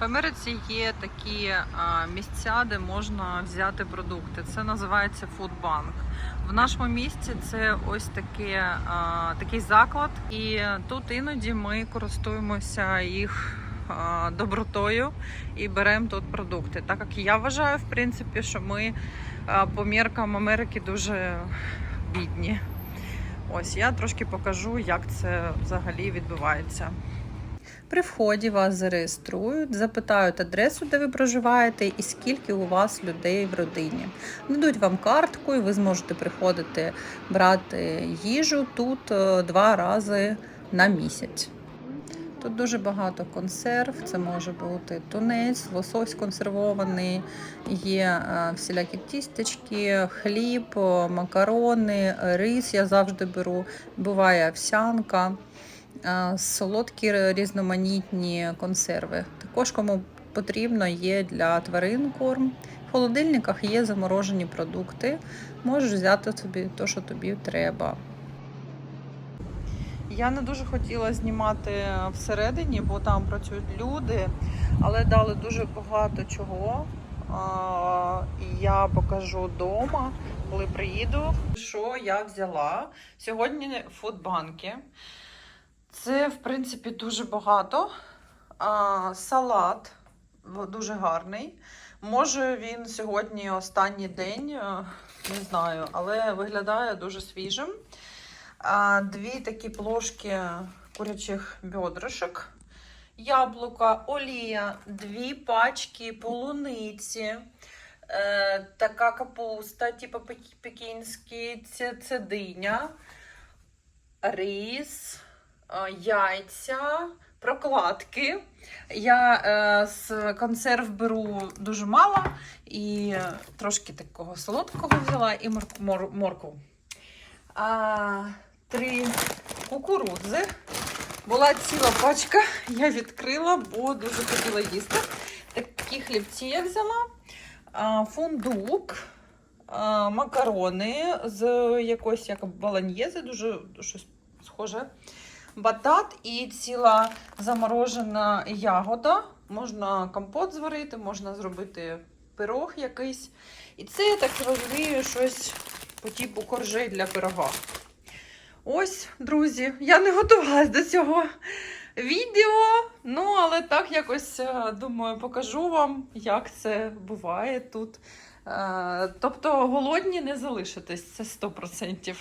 В Америці є такі місця, де можна взяти продукти. Це називається фудбанк. В нашому місті це ось таке, такий заклад, і тут іноді ми користуємося їх добротою і беремо тут продукти. Так як я вважаю, в принципі, що ми по міркам Америки дуже бідні. Ось я трошки покажу, як це взагалі відбувається. При вході вас зареєструють, запитають адресу, де ви проживаєте, і скільки у вас людей в родині. Дадуть вам картку, і ви зможете приходити брати їжу тут е, два рази на місяць. Тут дуже багато консерв. Це може бути тунець, лосось консервований, є е, всілякі тістечки, хліб, е, макарони, рис. Я завжди беру. Буває овсянка, солодкі різноманітні консерви. Також кому потрібно є для тварин корм. В холодильниках є заморожені продукти. Можеш взяти собі те, що тобі треба. Я не дуже хотіла знімати всередині, бо там працюють люди, але дали дуже багато чого. І я покажу вдома, коли приїду. Що я взяла? Сьогодні фудбанки. Це, в принципі, дуже багато. А, салат дуже гарний. Може, він сьогодні останній день, е, не знаю, але виглядає дуже свіжим. А, Дві такі плошки курячих бедрышок, яблука, олія, дві пачки полуниці, е, така капуста, типу пекінський, це, це диня, рис, яйця, прокладки. Я е, з консерв беру дуже мало і трошки такого солодкого взяла і морк- мор- моркву. А, три кукурудзи. Була ціла пачка, я відкрила, бо дуже хотіла їсти. Такі хлібці я взяла. А, фундук, макарони з якоїсь як баланьєзи, дуже щось схоже. Батат і ціла заморожена ягода. Можна компот зварити, можна зробити пирог якийсь. І це, я так розумію, щось по типу коржей для пирога. Ось, друзі, я не готувалась до цього відео. Ну, але так якось е, думаю, покажу вам, як це буває тут. Е, Тобто голодні не залишитесь, це 100%.